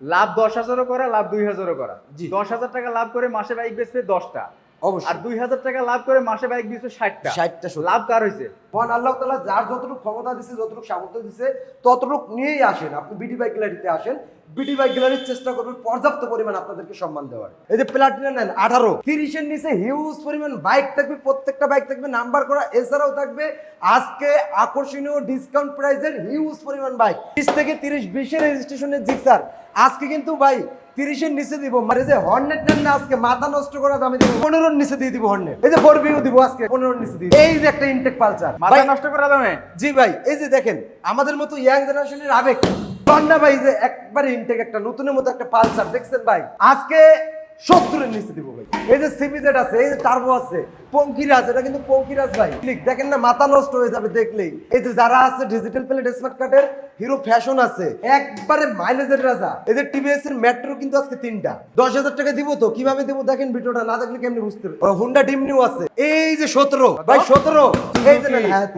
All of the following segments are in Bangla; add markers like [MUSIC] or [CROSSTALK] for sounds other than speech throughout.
লাভ দশ হাজারও করা লাভ দুই হাজারও করা। দশ হাজার টাকা লাভ করে মাসে বাইক বেচবে দশটা। আর দুই হাজার টাকা লাভ করে মাসে বাইক বেচবে ষাটটা। ষাটটা লাভ কার হয়েছে মহান আল্লাহ তালা যার যতটুকু ক্ষমতা দিছে যতটুকু সামর্থ্য দিছে ততটুকু নিয়েই আসেন। আপনি বিডি বাইক গ্যালারিতে আসেন বিডি বাইক গ্যালারির চেষ্টা করবেন পর্যাপ্ত পরিমাণ আপনাদেরকে সম্মান দেওয়ার। এই যে প্লাটিনা নেন আঠারো। তিরিশের নিচে হিউজ পরিমাণ বাইক থাকবে প্রত্যেকটা বাইক থাকবে নাম্বার করা এছাড়াও থাকবে আজকে আকর্ষণীয় ডিসকাউন্ট প্রাইসের হিউজ পরিমাণ বাইক তিরিশ থেকে তিরিশ বিশের রেজিস্ট্রেশনের জিক্সার। আজকে কিন্তু ভাই তিরিশের নিচে দিব মানে যে হর্নেট নেন না আজকে মাথা নষ্ট করা দামে দিব পনেরোর নিচে দিয়ে দিব হর্নেট এই যে ফোর ভিউ দিব আজকে পনেরোর নিচে দিয়ে। এই যে একটা ইনটেক পালচার মাথা নষ্ট করে দামে? জি ভাই এই যে দেখেন আমাদের মতো ইয়াং জেনারেশনের আবেগ। কন্যা ভাই যে একবারে ইনটেক একটা নতুনের মতো একটা পালসার দেখছেন ভাই? আজকে সত্তরের নিচে দিব ভাই। এই যে সিবিজেড আছে এই যে টার্বো আছে পঙ্কিরাজ এটা কিন্তু পঙ্কিরাজ ভাই। ক্লিক দেখেন না মাথা নষ্ট হয়ে যাবে দেখলেই। এই যে যারা আছে ডিজিটাল প্লেট স্মার্ট কার্ডের হিরো ফ্যাশন আছে একবারে মাইলেজের রাজা। এই যে টিভিএস এর মেট্রো কিন্তু আজকে তিনটা। দশ হাজার টাকা দিব তো কীভাবে দিব দেখেন ভিডিওটা না দেখলে কেমনি বুঝতে পারবে হুন্ডা ডিমনিউ আছে। এই যে সতেরো ভাই সতেরো। এই যে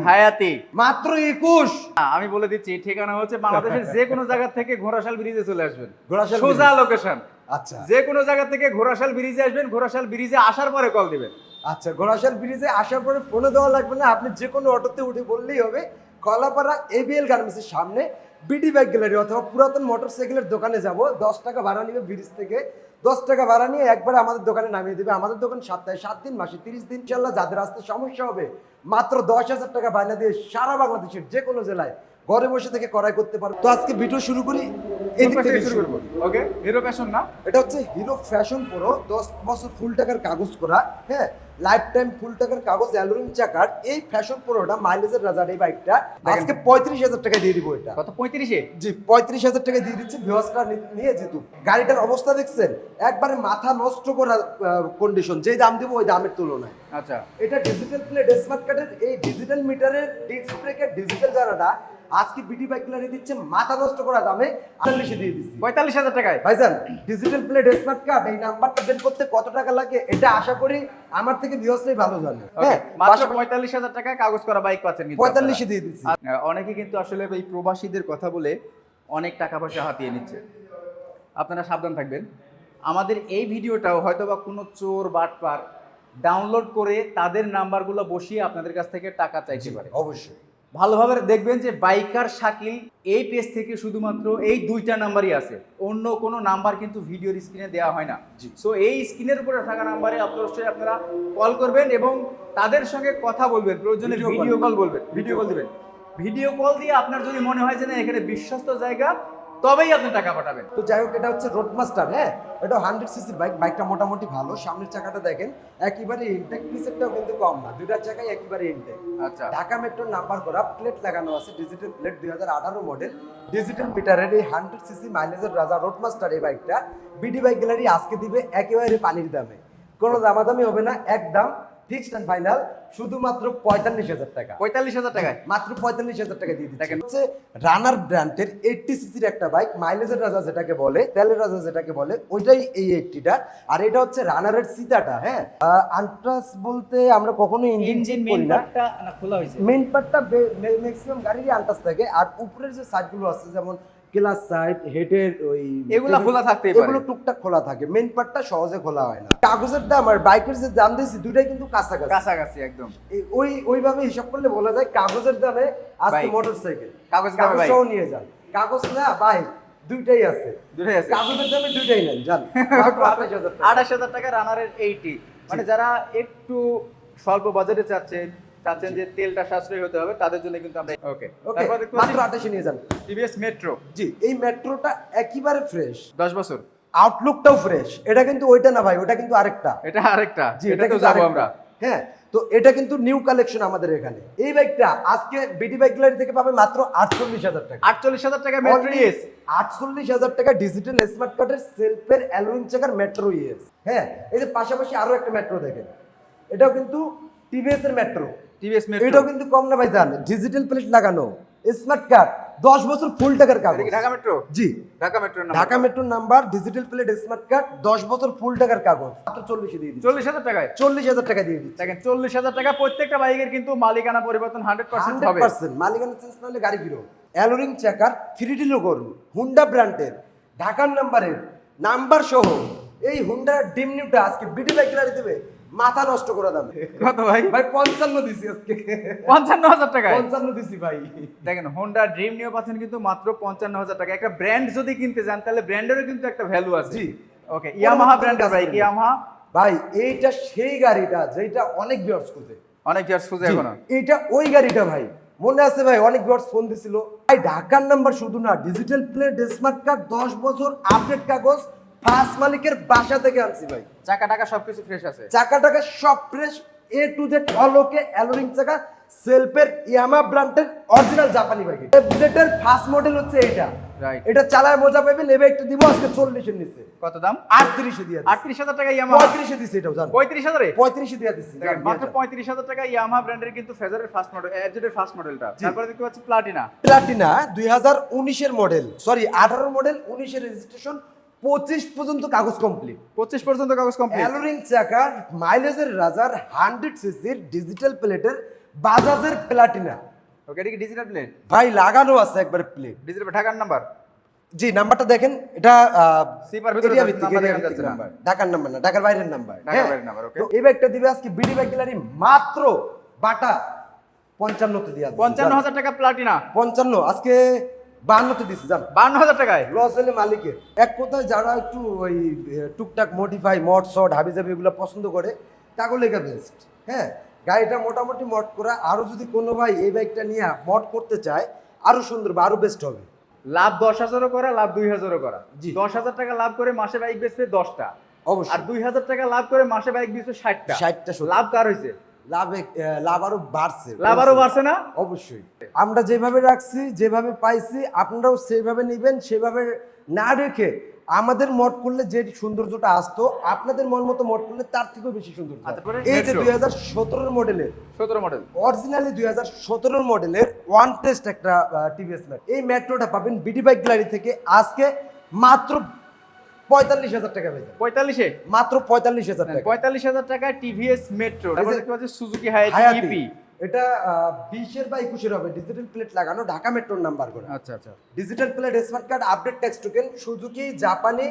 হায়াতি মাত্র একুশ। আমি বলে দিচ্ছি ঠিকানা হচ্ছে বাংলাদেশের [LAUGHS] যে কোনো জায়গা থেকে ঘোড়াশাল ব্রিজে চলে আসবেন। ঘোড়াশাল সোজা লোকেশন আচ্ছা। যে কোনো জায়গা থেকে ঘোড়াশাল ব্রিজে আসবেন ঘোড়াশাল ব্রিজে আসার পরে কল দিবেন। আচ্ছা ঘোড়াশাল ব্রিজে আসার পরে ফোনে দেওয়া লাগবে না আপনি যে কোনো অটোতে উঠে বললেই হবে। কলাপাড়া এবিএল গার্মেন্টসের সামনে বিডি বাইক গ্যালারি অথবা পুরাতন মোটরসাইকেলের দোকানে যাব। দশ টাকা ভাড়া নিবে ব্রিজ থেকে। দশ টাকা ভাড়া নিয়ে একবার আমাদের দোকানে নামিয়ে দিবে। আমাদের দোকান সপ্তাহে সাত দিন মাসে তিরিশ দিন। ইনশাল্লাহ যাদের আসতে সমস্যা হবে মাত্র দশ হাজার টাকা বায়না দিয়ে সারা বাংলাদেশের যে কোনো জেলায় ঘরে বসে থেকে করাই করতে পারো। তো আজকে ভিডিও শুরু করি এদিক থেকে শুরু করব। ওকে হিরো প্যাশন না? এটা হচ্ছে হিরো ফ্যাশন প্রো দশ বছর ফুল টাকার কাগজ করা। হ্যাঁ? লাইফ টাইম ফুল টাকার কাগজ অ্যালুমিন চাকার এই ফ্যাশন প্রোটা মাইলেজের রাজার এই বাইকটা আজকে পঁয়ত্রিশ হাজার টাকা দিয়ে দিব এটা। কত পঁয়ত্রিশে? জি পঁয়ত্রিশ হাজার টাকা দিয়ে দিচ্ছে ভিওসটা নিয়ে যেত গাড়িটার অবস্থা দেখছেন একবারে মাথা নষ্ট করা কন্ডিশন যেই দাম দিব ওই দামের তুলনায়। আচ্ছা। এটা ডিজিটাল প্লেট স্মার্ট কার্ডের এই ডিজিটাল মিটারের ডিস্ক ব্রেকের ডিজিটাল জানাটা আজকে বিডি বাইক গ্যালারি দিচ্ছে মাথা নষ্ট করা দামে আটচল্লিশে দিয়ে দিচ্ছি পঁয়তাল্লিশ হাজার টাকায়? ভাইজান ডিজিটাল প্লেট স্মার্ট কার্ড এই নাম্বারটা বের করতে কত টাকা লাগে এটা আশা করি আমার থেকে ভিউয়ার্সরাই ভালো জানে। হ্যাঁ মাত্র পঁয়তাল্লিশ হাজার টাকায় কাগজ করা বাইক পাচ্ছেন পঁয়তাল্লিশে। দিয়ে দিচ্ছি অনেকে কিন্তু আসলে এই প্রবাসীদের কথা বলে অনেক টাকা পয়সা হাতিয়ে নিচ্ছে। আপনারা সাবধান থাকবেন। আমাদের এই ভিডিওটাও হয়তো বা কোনো চোর বাটপার ডাউনলোড করে তাদের নাম্বারগুলো বসিয়ে আপনাদের কাছ থেকে টাকা চাইতে পারে। অবশ্যই। ভালোভাবে দেখবেন যে বাইকার শাকিল এই পেজ থেকে শুধুমাত্র এই দুইটা নাম্বারই আছে। অন্য কোনো নাম্বার কিন্তু ভিডিওর স্ক্রিনে দেওয়া হয় না। সো এই স্ক্রিনের উপরে থাকা নাম্বারে অবশ্যই আপনারা কল করবেন এবং তাদের সঙ্গে কথা বলবেন প্রয়োজনে ভিডিও কল বলবেন ভিডিও কল দেবেন। ভিডিও কল দিয়ে আপনার যদি মনে হয় যে না এখানে বিশ্বস্ত জায়গা তবেই আপনি টাকা পাঠাবেন। তো যাই হোক এটা হচ্ছে রোড মাস্টার হ্যাঁ? এটা হান্ড্রেড সিসির বাইক বাইকটা মোটামুটি ভালো। সামনের চাকাটা দেখেন একেবারে ইনটেক পিসেরটাও কিন্তু কম না। দুইটার চাকায় একেবারে ইনটেক আচ্ছা। ঢাকা মেট্রোর নাম্বার করা প্লেট লাগানো আছে ডিজিটাল প্লেট দুই হাজার আঠারো মডেল ডিজিটাল মিটারের এই হান্ড্রেড সিসি মাইলেজের রাজা রোড মাস্টার এই বাইকটা বিডি বাইক গ্যালারি আজকে দিবে একেবারে পানির দামে। কোনো দামাদামি হবে না একদম ফিক্সড অ্যান্ড ফাইনাল শুধুমাত্র পঁয়তাল্লিশ হাজার টাকা। পঁয়তাল্লিশ হাজার টাকায়? মাত্র পঁয়তাল্লিশ হাজার টাকা দিয়ে দেখেন। হচ্ছে রানার ব্র্যান্ডের এইটটি সিসির একটা বাইক মাইলেজের রাজা যেটাকে বলে তেলের রাজা যেটাকে বলে ওইটাই এই এইটটিটা আর এটা হচ্ছে রানারের সিতাটা হ্যাঁ? আন্ট্রাস বলতে আমরা কখনো ইঞ্জিন করি না। না খোলা হয়েছে। মেইন পার্টটা ম্যাক্সিমাম গাড়িরই আন্টাস থাকে। আর উপরের যে সাইডগুলো আছে যেমন ক্লাস সাইড হেডের ওই এগুলা খোলা থাকতেই পারে। এগুলো টুকটাক খোলা থাকে। মেইন পার্টটা সহজে খোলা হয় না। কাগজের দাম আর বাইকের যে দাম দিয়েছি দুটাই কিন্তু কাছাকাছি। কাছাকাছি একদম। ওই ওইভাবে হিসাব করলে বলা যায় কাগজের দামে আজকে। মোটরসাইকেল কাগজের দামে bike। নিয়ে যান। কাগজ না বাইক দুইটাই আছে। দুটাই আছে। কাগজের দামে দুইটাই নেন যান। [LAUGHS] মাত্র 28,000 টাকা। আঠাশ হাজার টাকা রানারের এইটি মানে যারা একটু স্বল্প বাজারে চাচ্ছেন চাচ্ছেন যে তেলটা সাশ্রয়ী হতে হবে তাদের জন্য কিন্তু আমরা ওকে ওকে মাত্র আঠাশে নিয়ে যান। টিভিএস মেট্রো জি এই মেট্রোটা একেবারে ফ্রেশ দশ বছর। আউটলুকটাও ফ্রেশ এটা কিন্তু ওইটা না ভাই ওটা কিন্তু আরেকটা। এটা আরেকটা। জি এটা তো যাব আমরা। হ্যাঁ তো এটা কিন্তু নিউ কালেকশন আমাদের এখানে। এই বাইকটা আজকে বিডি বাইক গ্যালারি থেকে পাবে মাত্র আটচল্লিশ হাজার টাকা। আটচল্লিশ হাজার টাকা মেট্রো ইএস আটচল্লিশ হাজার টাকা ডিজিটাল স্মার্ট কার্ডের সেলফের অ্যালুমিন চাকার মেট্রো ইএস হ্যাঁ এই যে পাশাপাশি আরও একটা মেট্রো দেখেন। এটাও কিন্তু টিভিএস এর মেট্রো টিভিএস মেট্রো এটাও কিন্তু কম না ভাই জান ডিজিটাল প্লেট লাগানো স্মার্ট কার্ড দশ বছর ফুল টাকার কাগজ। Dhaka metro G. ঢাকা মেট্রোর নাম ঢাকা মেট্রোর number digital plate smart card দশ বছর ফুল টাকার কাগজ। মাত্র চল্লিশে দিয়ে দিচ্ছি। চল্লিশ হাজার টাকায়? চল্লিশ হাজার টাকা দিয়ে দিচ্ছি। দেখেন চল্লিশ হাজার টাকা প্রত্যেকটা বাইকের কিন্তু মালিকানা পরিবর্তন হান্ড্রেড পার্সেন্ট হবে। পার্সেন্ট মালিকানা চেঞ্জ না হলে গাড়ি ফিরো। অ্যালোরিং চাকার থ্রি ডি লোগোর হুন্ডা ব্র্যান্ডের ঢাকার নাম্বারের নাম্বার সহ এই হুন্ডা ডিম নিউটা আজকে বিডি বাইক দেবে। মাথা নষ্ট করে দাম কত ভাই? ভাই পঞ্চান্ন দিছি আজকে। পঞ্চান্ন হাজার টাকায়? পঞ্চান্ন দিছি ভাই। দেখেন হোন্ডা ড্রিম নিয়ে পাচ্ছেন কিন্তু মাত্র পঞ্চান্ন হাজার টাকা একটা ব্র্যান্ড যদি কিনতে যান তাহলে ব্র্যান্ডেরও কিন্তু একটা ভ্যালু আছে। জি। Okay Yamaha brand bike Yamaha ভাই এইটা সেই গাড়িটা যেটা অনেক ভিউয়ার্স খুঁজে। অনেক ইয়ার্স খুঁজে এখনও? এইটা ওই গাড়িটা ভাই। মনে আছে ভাই অনেক ভিউয়ার্স ফোন দিছিল। ভাই ঢাকার নাম্বার শুধু না ডিজিটাল প্লেট স্মার্ট কার্ড দশ বছর আপডেট কাগজ ফার্স্ট মালিকের বাসা থেকে আনছি ভাই। চাকা টাকা সবকিছু ফ্রেশ আছে। চাকা টাকা সব ফ্রেশ এ টু জেড অলোকে অ্যালোরিং চাকা সেলফের ইয়ামা ব্র্যান্ডের অরিজিনাল জাপানি বাইক এফজেটের ফার্স্ট মডেল হচ্ছে Right. এটা চালায় মজা পাবেন নেবে একটা দিব আজকে চল্লিশের নিচে। কত দাম? আটত্রিশে দিয়ে আটত্রিশ হাজার টাকা ইয়ামাহা পঁয়ত্রিশে দিছি এটাও জান। পঁয়ত্রিশ হাজারে? পঁয়ত্রিশে দিয়ে দিচ্ছি মাত্র পঁয়ত্রিশ হাজার টাকা ইয়ামাহা ব্র্যান্ডের কিন্তু ফেজারের ফার্স্ট মডেল এফজেডের ফার্স্ট মডেলটা। তারপরে দেখতে পাচ্ছি প্লাটিনা প্লাটিনা দুই হাজার উনিশের মডেল সরি আঠারো মডেল উনিশের রেজিস্ট্রেশন পঁচিশ পর্যন্ত কাগজ কমপ্লিট পঁচিশ পর্যন্ত কাগজ কমপ্লিট অ্যালোরিং চাকার মাইলেজের রাজার হান্ড্রেড সিসির ডিজিটাল প্লেটের বাজাজের প্লাটিনা ওকে এটা কি ডিজিটাল প্লেট ভাই লাগানো আছে একবার প্লেট ডিজিটাল ঢাকার নাম্বার জি নাম্বারটা দেখেন এটা সিপার ভিতরে নাম্বার। ঢাকার নাম্বার না ঢাকার বাইরের নাম্বার ঢাকার হ্যাঁ। বাইরের নাম্বার। তো এই ব্যাগটা দিবে আজকে বিডি ব্যাগ গ্যালারি মাত্র বাটা পঞ্চান্নতে দিয়া পঞ্চান্ন হাজার টাকা প্লাটিনা পঞ্চান্ন আজকে বাহান্নতে দিচ্ছি জান। বান্ন হাজার টাকায়? লস হলে মালিকের। এক কথায় যারা একটু ওই টুকটাক মডিফাই মড শট হাবি জাবি এগুলো পছন্দ করে তাগুলো লেখা বেস্ট হ্যাঁ গাড়িটা মোটামুটি মড করা। আরও যদি কোনো ভাই এই বাইকটা নিয়ে মড করতে চায় আরও সুন্দর বা আরও বেস্ট হবে। লাভ দশ হাজারও করা লাভ দুই হাজারও করা। জি। দশ হাজার টাকা লাভ করে মাসে বাইক বেচবে দশটা। আর দুই হাজার টাকা লাভ করে মাসে বাইক বেচবে ষাটটা। 60টা সত্যি। লাভ কার হয়েছে লাভ লাভ আরও বাড়ছে। লাভ আরও বাড়ছে না? অবশ্যই। আমরা যেভাবে রাখছি যেভাবে পাইছি আপনারাও সেভাবে নেবেন সেভাবে না রেখে আমাদের মত করলে যে সৌন্দর্যটা আসতো আপনাদের মন মতো মত করলে তার থেকেও বেশি সৌন্দর্য আচ্ছা, এই যে। দুই হাজার সতেরোর মডেলের সতেরো মডেল অরিজিনালি দুই হাজার সতেরোর মডেলের ওয়ান টেস্ট একটা টিভিএস ম্যাট এই মেট্রোটা পাবেন বিডি বাইক গ্যালারি থেকে। আজকে মাত্র পঁয়তাল্লিশ হাজার টাকা পেয়ে যাবেন। পঁয়তাল্লিশে? মাত্র পঁয়তাল্লিশ হাজার টাকা। পঁয়তাল্লিশ হাজার টাকায় টিভিএস মেট্রো দেখতে পাচ্ছি সুজুকি হায়াতি হায়াতি এটা বিশের বা একুশের হবে ডিজিটাল প্লেট লাগানো ঢাকা মেট্রোর নাম্বার করে। আচ্ছা আচ্ছা। Digital plate smart card update text token Suzuki জাপানি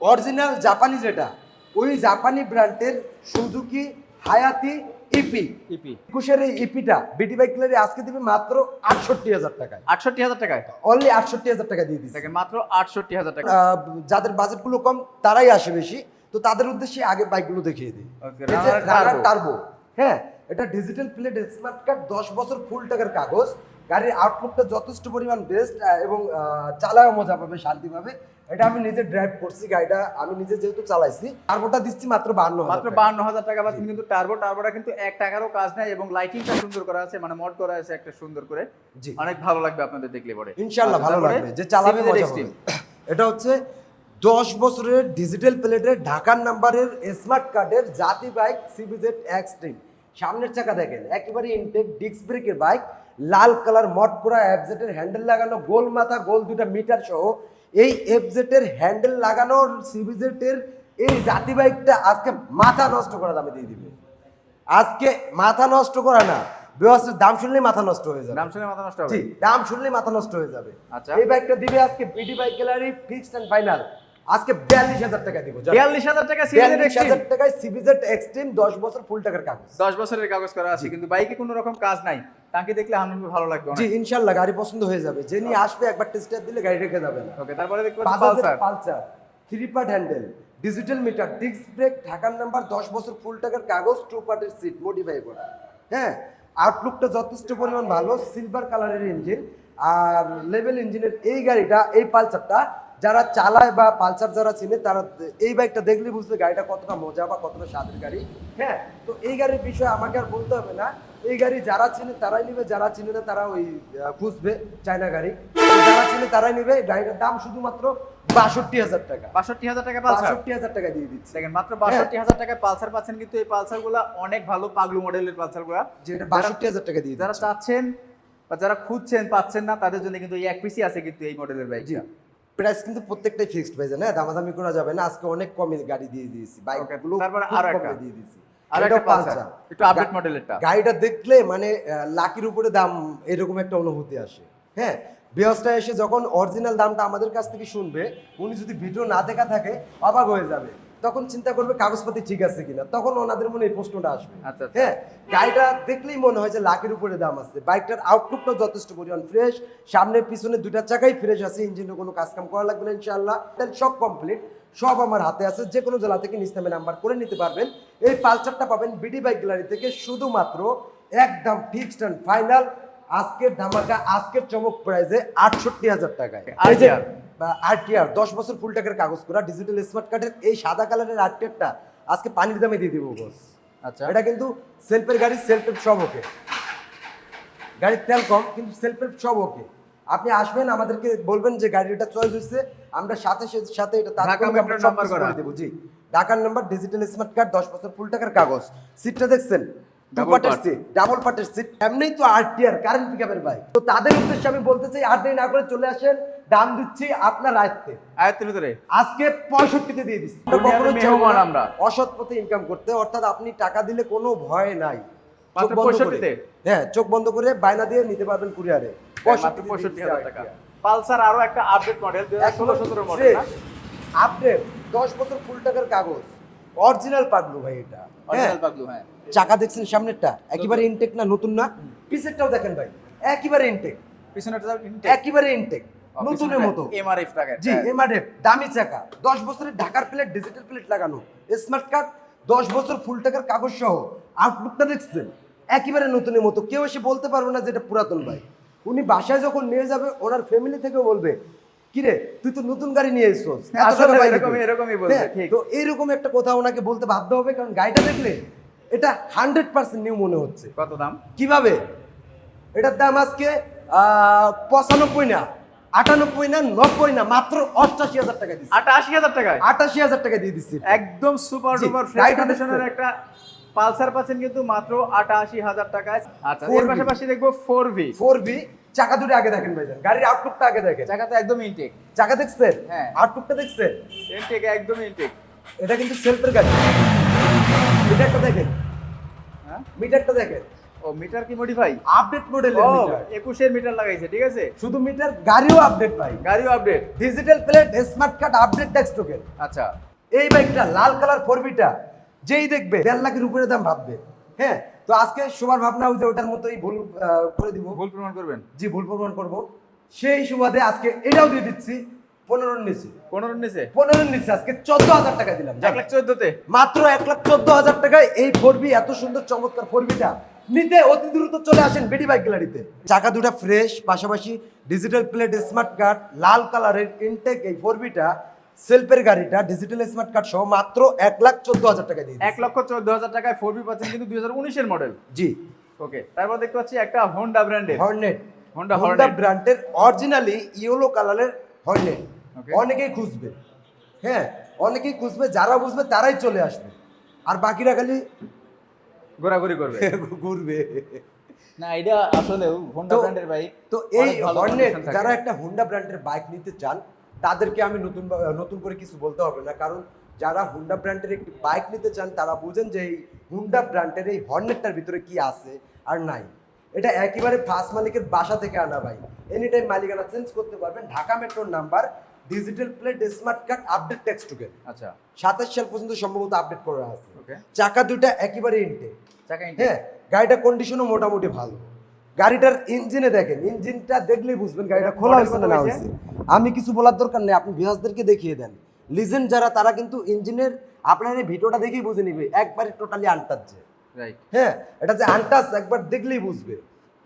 অরিজিনাল জাপানি যেটা ওই জাপানি ব্র্যান্ডের সুজুকি হায়াতি ইপি ইপি একুশের এই ইপিটা বিটি বাইক গ্যালারি আজকে দিবে মাত্র আটষট্টি হাজার টাকায়। আটষট্টি হাজার টাকায়? অনলি আটষট্টি হাজার টাকা দিয়ে দিচ্ছে মাত্র আটষট্টি হাজার টাকা। যাদের যাদের বাজেটগুলো কম তারাই আসে বেশি। তো তাদের উদ্দেশ্যে আগে বাইকগুলো দেখিয়ে দিই। টার্বো হ্যাঁ এটা ডিজিটাল প্লেট স্মার্ট কার্ড দশ বছর ফুল টাকার কাগজ। গাড়ির আউটলুকটা যথেষ্ট পরিমাণ বেস্ট এবং চালায় মজা পাবে শান্তি পাবে এটা আমি নিজে ড্রাইভ করছি গাড়িটা আমি নিজে যেহেতু চালাইছি। টার্বোটা দিচ্ছি মাত্র বান্ন মাত্র বান্ন হাজার টাকা পাচ্ছেন কিন্তু টার্বো টার্বোটা কিন্তু এক টাকারও কাজ নাই এবং লাইটিংটা সুন্দর করা আছে মানে মড করা আছে একটা সুন্দর করে। জি। অনেক ভালো লাগবে আপনাদের দেখলে পরে। ইনশাল্লাহ আচ্ছা, ভালো লাগবে যে চালাবে মজা পাবে। এটা হচ্ছে দশ বছরের ডিজিটাল প্লেটের ঢাকার নাম্বারের স্মার্ট কার্ডের জাতি বাইক সিবিজেড এক্সট্রিম সামনের চাকা দেখেন একেবারে ইনটেক ডিস্ক ব্রেকের বাইক লাল কালার মট করা এফজেটের হ্যান্ডেল লাগানো গোল মাথা গোল দুটা মিটার সহ এই এফজেটের হ্যান্ডেল লাগানোর সিবিজেটের এই জাতি বাইকটা আজকে মাথা নষ্ট করা দামে দিয়ে দিবে। আজকে মাথা নষ্ট করা না ব্যবস্থার দাম শুনলেই মাথা নষ্ট হয়ে যাবে। দাম শুনলে মাথা নষ্ট হবে। দাম শুনলেই মাথা নষ্ট হয়ে যাবে। আচ্ছা। এই বাইকটা দিবে আজকে BD bike gallery fixed and final আজকে বিয়াল্লিশ হাজার টাকা দিব বিয়াল্লিশ হাজার টাকা বিয়াল্লিশ হাজার টাকায় এক্সট্রিম দশ বছর ফুল টাকার কাগজ। দশ বছরের কাগজ করা আছে কিন্তু বাইকে কোনো রকম কাজ নাই। তাকে দেখলে আমার ভালো লাগবে জি ইনশাল্লাহ গাড়ি পছন্দ হয়ে যাবে। যে নিয়ে আসবে একবার টেস্ট দিলে গাড়ি রেখে যাবে না। ওকে তারপরে বাজাজের Pulsar. Pulsar three part handle digital meter disc brake ঢাকার নাম্বার দশ বছর ফুল টাকার কাগজ টু পার্টের সিট মডিফাই করা। হ্যাঁ আউটলুকটা যথেষ্ট পরিমাণ ভালো সিলভার কালারের ইঞ্জিন আর লেভেল ইঞ্জিনের এই গাড়িটা এই পালসারটা যারা চালায় বা পালসার যারা চিনে তারা এই বাইকটা দেখলে বুঝবে গাড়িটা কতটা মজা বা কতটা স্বাদের গাড়ি। হ্যাঁ তো এই গাড়ির বিষয়ে আমাকে আর বলতে হবে না। এই গাড়ি যারা চিনে তারাই নেবে যারা চিনে না তারা ওই খুঁজবে চায়না গাড়ি। যারা চিনে তারাই নেবে। গাড়িটার দাম শুধুমাত্র বাষট্টি হাজার টাকা। বাষট্টি হাজার টাকা বাষট্টি হাজার টাকা দিয়ে দিচ্ছে। দেখেন মাত্র বাষট্টি হাজার টাকায় পালসার পাচ্ছেন কিন্তু এই পালসারগুলা অনেক ভালো পাগলু মডেলের পালসারগুলা যেটা বাষট্টি হাজার টাকা দিয়ে যারা চাচ্ছেন বা যারা খুঁজছেন পাচ্ছেন না তাদের জন্য কিন্তু এই এক পিসি আছে কিন্তু এই মডেলের বাইক জি। প্রাইস কিন্তু প্রত্যেকটাই ফিক্সড প্রাইস না দামাদামি করা যাবে না। আজকে অনেক কমে গাড়ি দিয়ে দিয়েছি। বাইকগুলো তারপরে আরও একটা। দিয়ে দিয়েছি। আর একটা পালসার। একটু আপডেট মডেলেরটা গাড়িটা দেখলে মানে লাকির উপরে দাম এরকম একটা অনুভূতি আসে। হ্যাঁ বিহসটা এসে যখন অরিজিনাল দামটা আমাদের কাছ থেকে শুনবে উনি যদি ভিডিও না দেখা থাকে অবাক হয়ে যাবে। তখন চিন্তা করবে কাগজপাতি ঠিক আছে কিনা। তখন ওনাদের মনে এই প্রশ্নটা আসবে। আচ্ছা, আচ্ছা। হ্যাঁ গাড়িটা দেখলেই মনে হয় যে লাখের উপরে দাম আছে। বাইকটার আউটলুকটাও যথেষ্ট পরিমাণ ফ্রেশ সামনে পিছনে দুটা চাকাই ফ্রেশ আছে। ইঞ্জিনে কোনো কাজ কাম করা লাগবে না ইনশাআল্লাহ। তাহলে সব কমপ্লিট সব আমার হাতে আছে। যে কোনো জেলা থেকে নিস্তামে নাম্বার করে নিতে পারবেন। এই পালসারটা পাবেন বিডি বাইক গ্যালারি থেকে শুধুমাত্র একদম ফিক্সড অ্যান্ড ফাইনাল আজকের ধামাকা আজকের চমক প্রাইজে আটষট্টি হাজার টাকায়। RTR আরটিআর দশ বছর ফুল টাকার কাগজ করা ডিজিটাল স্মার্ট কার্ডের এই সাদা কালারের আরটিআরটা আজকে পানির দামে দিয়ে দিব বস আচ্ছা। এটা কিন্তু সেলফের গাড়ি সেলফ সব ওকে। গাড়ির তেল কম কিন্তু সেলফ সব ওকে। আপনি আসবেন আমাদেরকে বলবেন যে গাড়িটা চয়েস হয়েছে আমরা সাথে সাথে- এটা আমরা নাম্বার করে। দেবো জি। ঢাকার নাম্বার ডিজিটাল স্মার্ট কার্ড দশ বছর ফুল টাকার কাগজ। সিটটা দেখছেন? ডাবল পার্টের সিট এমনিই তো আরটিআর কারেন্ট পিকআপের বাইক তো তাদের উদ্দেশ্যে আমি বলতে চাই আর দেরি না করে চলে আসেন দাম দিচ্ছি আপনার আয়ত্তে। আয়ত্তের ভিতরে? আজকে পঁয়ষট্টিতে দিয়ে দিচ্ছি। আমরা মেহমান। অসৎ পথে ইনকাম করতে অর্থাৎ আপনি টাকা দিলে কোনো ভয় নাই। মাত্র চোখ বন্ধ করে- 65 তে? হ্যাঁ চোখ বন্ধ করে বায়না দিয়ে নিতে পারবেন কুরিয়ারে। মাত্র পঁয়ষট্টি হাজার টাকা। পালসার আরও একটা আপডেট মডেল ষোলো সতেরো মডেল আপডেট দশ বছর ফুল টাকার কাগজ। অরিজিনাল পাগলু ভাই এটা। হ্যাঁ। অরিজিনাল পাগলু হ্যাঁ। চাকা দেখছেন সামনেরটা? একেবারে ইনটেক না নতুন না? পিছেরটাও দেখেন ভাই। একেবারে ইনটেক পিছনেটা একেবারে ইনটেক নতুনের মতো। এমআরএফ টাকা জি এমআরএফ দামি চাকা। দশ বছরের ঢাকার প্লেট ডিজিটাল প্লেট লাগানো। স্মার্ট কার্ড দশ বছর ফুল টাকার কাগজ সহ। আউটলুকটা দেখছেন? একেবারে নতুনের মতো। কেউ এসে বলতে পারবে না যে এটা পুরাতন ভাই। উনি বাসায় যখন নিয়ে যাবে ওনার ফ্যামিলি থেকেও বলবে কিরে তুই তো নতুন গাড়ি নিয়ে এসছোস। এত আসলে টাকা বাইরে এরকমই- কই?" এরকমই বলবে, হ্যাঁ। তো এইরকম একটা কথা ওনাকে বলতে বাধ্য হবে কারণ গাড়িটা দেখলে এটা হান্ড্রেড পার্সেন্ট নিউ মনে হচ্ছে। কত দাম? কীভাবে? এটার দাম আজকে আহ, পঁচানব্বই না। আটানব্বই না নব্বই না মাত্র অষ্টাশি হাজার টাকা দিচ্ছি আটা আশি হাজার টাকায় আটাশি হাজার টাকা দিয়ে দিচ্ছি। একদম সুপার জি, ডুপার ফ্রেশ কন্ডিশনের একটা পালসার পাচ্ছেন কিন্তু মাত্র আটাশি হাজার টাকায়। আচ্ছা এর পাশাপাশি দেখব ফোর ভি ফোর বি চাকা দুটো আগে দেখেন ভাইজান গাড়ির আউটলুকটা আগে দেখেন। জায়গা তো একদম ইনটেক চাকা দেখছেন? হ্যাঁ। আউটলুকটা দেখছেন? ইনটেক একদম ইনটেক এটা কিন্তু সেলফের গাড়ি। মিটারটা দেখেন। হ্যাঁ? মিটারটা দেখেন। ও মিটার কি মডিফাই আপডেট মডেলের মিটার একুশের মিটার লাগাইছে ঠিক আছে? শুধু মিটার গাড়িও আপডেট ভাই। গাড়িও update digital plate smart card update ডেস্কটপের আচ্ছা। এই বাইকটা লাল কালার ফোরবিটা যেই দেখবে দেড় লাখের উপরে দাম ভাববে। হ্যাঁ তো আজকে সবার ভাবনা হচ্ছে ওটার মতোই ভুল করে দিব। ভুল প্রমাণ করবেন? জি ভুল প্রমাণ করব। সেই সুবাদে আজকে এটাও দিয়ে দিচ্ছি নিচে। আজকে চোদ্দ হাজার টাকা দিলাম এক লাখ চোদ্দতে? মাত্র এক লাখ চোদ্দ হাজার টাকায় এই ফোরবি এত সুন্দর চমৎকার ফোরবিটা নিতে অতি দ্রুত চলে আসেন বিডি বাইক গ্যালারিতে। চাকা দুটা ফ্রেশ পাশাপাশি ডিজিটাল প্লেট স্মার্ট কার্ড লাল কালারের ইনটেক এই ফোরবিটা সেলফের গাড়িটা ডিজিটাল স্মার্ট কার্ড সহ মাত্র এক লাখ চোদ্দ হাজার টাকা দিয়ে এক লক্ষ চোদ্দ হাজার টাকায় ফোর বি পাচ্ছেন কিন্তু দুই হাজার উনিশের মডেল জি। ওকে তারপর দেখতে পাচ্ছি একটা হন্ডা ব্র্যান্ডের হর্নেট হন্ডা হোন্ডা। ব্র্যান্ডের অরিজিনালি ইয়েলো কালারের হর্নেট অনেকেই খুঁজবে। হ্যাঁ অনেকেই খুঁজবে যারা বুঝবে তারাই চলে আসবে। আর বাকিরা খালি ঘোরাঘুরি করবে। [LAUGHS] ঘুরবে। না এটা আসলে হোন্ডা ব্র্যান্ডের বাইক তো এই হর্নেট যারা একটা হুন্ডা ব্র্যান্ডের বাইক নিতে চান তাদেরকে আমি নতুন নতুন করে কিছু বলতে হবে না। কারণ যারা হুন্ডা ব্র্যান্ডের একটি বাইক নিতে চান তারা বুঝেন যে এই হুন্ডা ব্র্যান্ডের এই হর্নেটটার ভিতরে কি আছে আর নাই। এটা একেবারে ফার্স্ট মালিকের বাসা থেকে আনা ভাই। এনি টাইম মালিকানা চেঞ্জ করতে পারবেন ঢাকা মেট্রোর number digital plate smart card update text টুকে আচ্ছা। সাতাশ সাল পর্যন্ত সম্ভবত আপডেট করা আছে। চাকা দুইটা একেবারে ইনটেক ইনটেক হ্যাঁ গাড়িটার কন্ডিশনও মোটামুটি ভালো। গাড়িটার ইঞ্জিনে দেখেন ইঞ্জিনটা দেখলেই বুঝবেন গাড়িটা খোলা হয়েছে না হয়েছে? আমি কিছু বলার দরকার নেই আপনি বিহাসদেরকে দেখিয়ে দেন। লিজেন্ড যারা তারা কিন্তু ইঞ্জিনের আপনার এই ভিডিওটা দেখেই বুঝে নিবে একবারে টোটালি আনটাচ যে রাইট হ্যাঁ এটা যে আনটাচ একবার দেখলেই বুঝবে।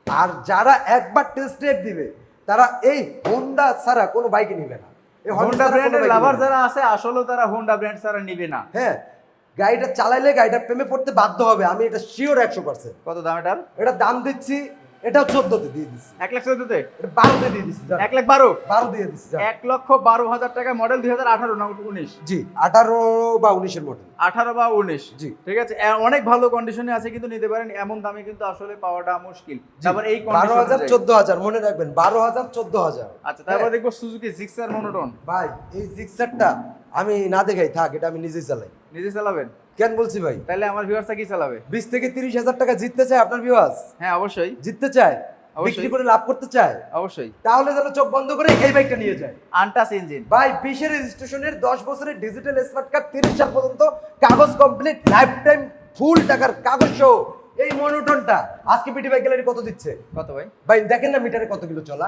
আর যারা একবার টেস্ট ড্রাইভ দিবে তারা এই হোন্ডা ছাড়া কোনো বাইকে নিবে না। এই Honda হোন্ডা ব্র্যান্ডের লাভার যারা আছে আসলেও তারা হোন্ডা ব্র্যান্ড ছাড়া নিবে না। হ্যাঁ গাড়িটা চালাইলে গাড়িটা প্রেমে পড়তে বাধ্য হবে আমি এটা শিওর একশো পার্সেন্ট কত দাম এটার? এটা দাম দিচ্ছি এটাও চোদ্দতে দিয়ে দিচ্ছি। এক লাখ চোদ্দতে? এটা বারোতে দিয়ে দিচ্ছি এক লাখ বারো? বারো দিয়ে দিচ্ছি এক লক্ষ বারো হাজার টাকা মডেল দুই হাজার আঠারো না উনিশ? জি আঠারো বা উনিশের মডেল আঠারো বা উনিশ। জি। ঠিক আছে? অনেক ভালো কন্ডিশনে আছে কিন্তু নিতে পারেন এমন দামে কিন্তু আসলে পাওয়াটা মুশকিল। তারপর এই বারো হাজার চোদ্দ হাজার মনে রাখবেন বারো হাজার চোদ্দ হাজার। আচ্ছা তারপর হ্যাঁ। দেখব সুজুকি জিক্সার মনোটন ভাই এই জিক্সারটা আমি না দেখাই থাক এটা আমি নিজেই চালাই। নিজে চালাবেন? কেন বলছি ভাই? তাহলে আমার ভিউয়ার্সটা কি চালাবে? বিশ থেকে তিরিশ হাজার টাকা জিততে চায় আপনার বিওয়াজ হ্যাঁ অবশ্যই। জিততে চায়। বিক্রি করে লাভ করতে চায়? অবশ্যই। তাহলে যেন চোখ বন্ধ করে এই বাইকটা নিয়ে যায়। আনটাস ইঞ্জিন ভাই বিশের রেজিস্ট্রেশনের দশ বছরের ডিজিটাল স্মার্ট কার্ড তিরিশ সাল পর্যন্ত কাগজ কমপ্লিট লাইফ টাইম ফুল টাকার কাগজ সহ এই মনোটনটা আজকে পিটি বাইক গ্যালারি কত দিচ্ছে? কত ভাই? ভাই দেখেন না মিটারে কত কিলো চলা।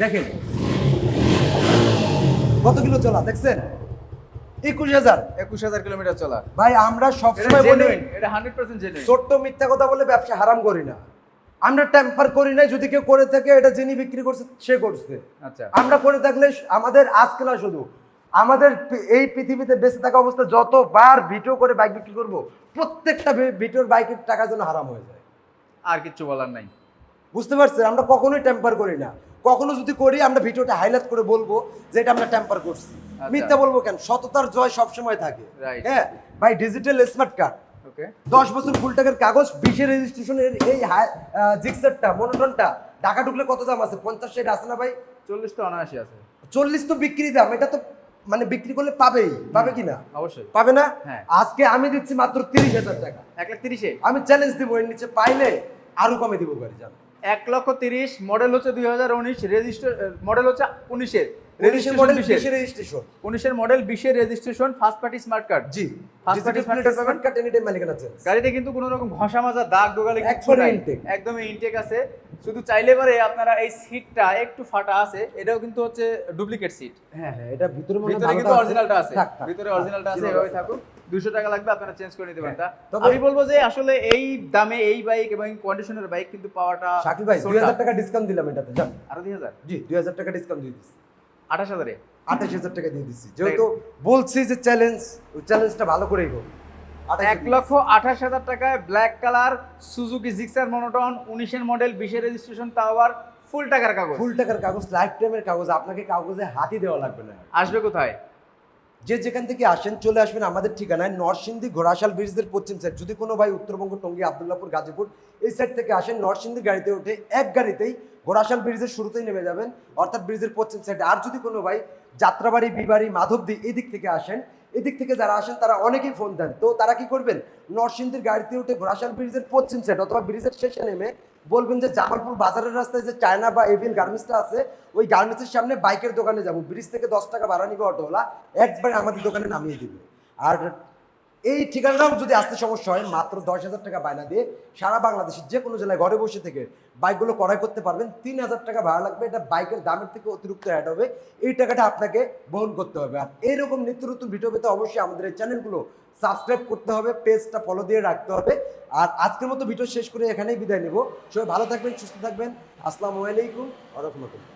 দেখেন। কত কিলো চলা দেখছেন? একুশ হাজার। একুশ হাজার কিলোমিটার চলা। ভাই আমরা সবসময় বলি এটা হান্ড্রেড পার্সেন্ট জেনুইন ছোট্ট মিথ্যা কথা বলে ব্যবসা হারাম করি না। আমরা টেম্পার করি নাই যদি কেউ করে থাকে এটা যিনি বিক্রি করছে সে করছে। আচ্ছা। আমরা করে থাকলে আমাদের আজকে না শুধু। আমাদের এই পৃথিবীতে বেঁচে থাকা অবস্থা যতবার ভিডিও করে বাইক বিক্রি করব প্রত্যেকটা ভিডিওর বাইকের টাকা যেন হারাম হয়ে যায়। আর কিচ্ছু বলার নাই। বুঝতে পারছেন? আমরা কখনোই টেম্পার করি না। কখনো যদি করি আমরা ভিডিওটা হাইলাইট করে বলব যে এটা আমরা টেম্পার করছি। আচ্ছা। মিথ্যা বলব কেন? সততার জয় সবসময় থাকে। হ্যাঁ? ভাই ডিজিটাল স্মার্ট কার্ড ওকে দশ বছর ফুল টাকার কাগজ বিশের রেজিস্ট্রেশনের এই জিক্সারটা মনোটনটা ঢাকা ঢুকলে কত দাম আছে? পঞ্চাশ ষাট আছে না ভাই? চল্লিশ তো অনায়াসি আছে। চল্লিশ তো বিক্রি দাম এটা তো মানে বিক্রি করলে পাবেই। পাবে কি না অবশ্যই। পাবে না? হ্যাঁ। আজকে আমি দিচ্ছি মাত্র তিরিশ হাজার টাকা। এক লাখ তিরিশে? আমি চ্যালেঞ্জ দিব এর নিচে পাইলে আরও কমে দিব গাড়ি জান? এক লক্ষ তিরিশ মডেল হচ্ছে দুই হাজার উনিশ রেজিস্টার মডেল হচ্ছে উনিশের উনিশের মডেল বিশের বিশের। রেজিস্ট্রেশন উনিশের মডেল বিশের registration first party smart card জি First party smart card পাবেন? কার্ড এনি মালিকানা চেঞ্জ গাড়িতে কিন্তু কোনো রকম ঘষা মাজা দাগ দোগালে কিচ্ছু একবারে একদমই ইনটেক আছে। শুধু চাইলে পারে আপনারা এই সিটটা একটু ফাটা আছে এটাও কিন্তু হচ্ছে ডুপ্লিকেট সিট হ্যাঁ হ্যাঁ এটা ভিতরে মনে ভিতরে কিন্তু অরিজিনালটা আছে। ভিতরে অরিজিনালটা আছে এভাবে থাকুক। দুশো টাকা লাগবে আপনারা চেঞ্জ করে নিতে পারেন। তবে- আমি বলব যে আসলে এই দামে এই বাইক এবং কন্ডিশনের বাইক কিন্তু পাওয়াটা শাকিল ভাই দুই হাজার টাকা ডিসকাউন্ট দিলাম এটাতে জান আরও দুই হাজার? জি দুই হাজার টাকা ডিসকাউন্ট দিয়ে দিচ্ছি আঠাশ হাজারে? আঠাশ হাজার টাকা দিয়ে দিচ্ছি যেহেতু বলছি যে চ্যালেঞ্জ ওই চ্যালেঞ্জটা ভালো করেই হোক। এক লক্ষ আঠাশ হাজার টাকায় black colour Suzuki Gixxer monotone উনিশের মডেল বিশের রেজিস্ট্রেশন টাওয়ার ফুল টাকার কাগজ। ফুল টাকার কাগজ লাইফ টাইমের কাগজ আপনাকে কাগজে হাতি দেওয়া লাগবে না। আসবে কোথায়? যে যেখান থেকে আসেন, চলে আসবেন আমাদের ঠিকানায় নরসিংদী ঘোড়াশাল ব্রিজের পশ্চিম সাইড যদি কোনো ভাই উত্তরবঙ্গ, টঙ্গী, আবদুল্লাপুর, গাজীপুর এই সাইড থেকে আসেন, নরসিংদী গাড়িতে উঠে এক গাড়িতেই ঘোড়াশাল ব্রিজের শুরুতেই নেমে যাবেন, অর্থাৎ ব্রিজের পশ্চিম সাইডে আর যদি কোনো ভাই যাত্রাবাড়ি, বিবাড়ি, মাধবদী এদিক থেকে আসেন, এদিক থেকে যারা আসেন তারা অনেকেই ফোন দেন। তো তারা কি করবেন? নরসিংদীর গাড়িতে উঠে ঘোড়াশাল ব্রিজের পশ্চিম সাইড অথবা ব্রিজের শেষে নেমে বলবেন যে জামালপুর বাজারের রাস্তায় যে চায়না বা এভিএন গার্মেন্টসটা আছে, ওই গার্মেন্টসের সামনে বাইকের দোকানে যাব। ব্রিজ থেকে দশ টাকা ভাড়া নিবে অটোওয়ালা, একবার আমাদের দোকানে নামিয়ে দিবে। আর এই ঠিকানাটাও যদি আসতে সমস্যা হয়, মাত্র দশ হাজার টাকা বায়না দিয়ে সারা বাংলাদেশের যে কোনো জেলায় ঘরে বসে থেকে বাইকগুলো ক্রয় করতে পারবেন। তিন হাজার টাকা ভাড়া লাগবে, এটা বাইকের দামের থেকে অতিরিক্ত অ্যাড হবে। এই টাকাটা আপনাকে বহন করতে হবে। আর এইরকম নিত্য নতুন ভিডিও পেতে অবশ্যই আমাদের এই চ্যানেলগুলো সাবস্ক্রাইব করতে হবে পেজটা ফলো দিয়ে রাখতে হবে। আর আজকের মতো ভিডিও শেষ করে এখানেই বিদায় নেব। সবাই ভালো থাকবেন, সুস্থ থাকবেন। আসসালামু আলাইকুম আ রহমতুল্লাহ।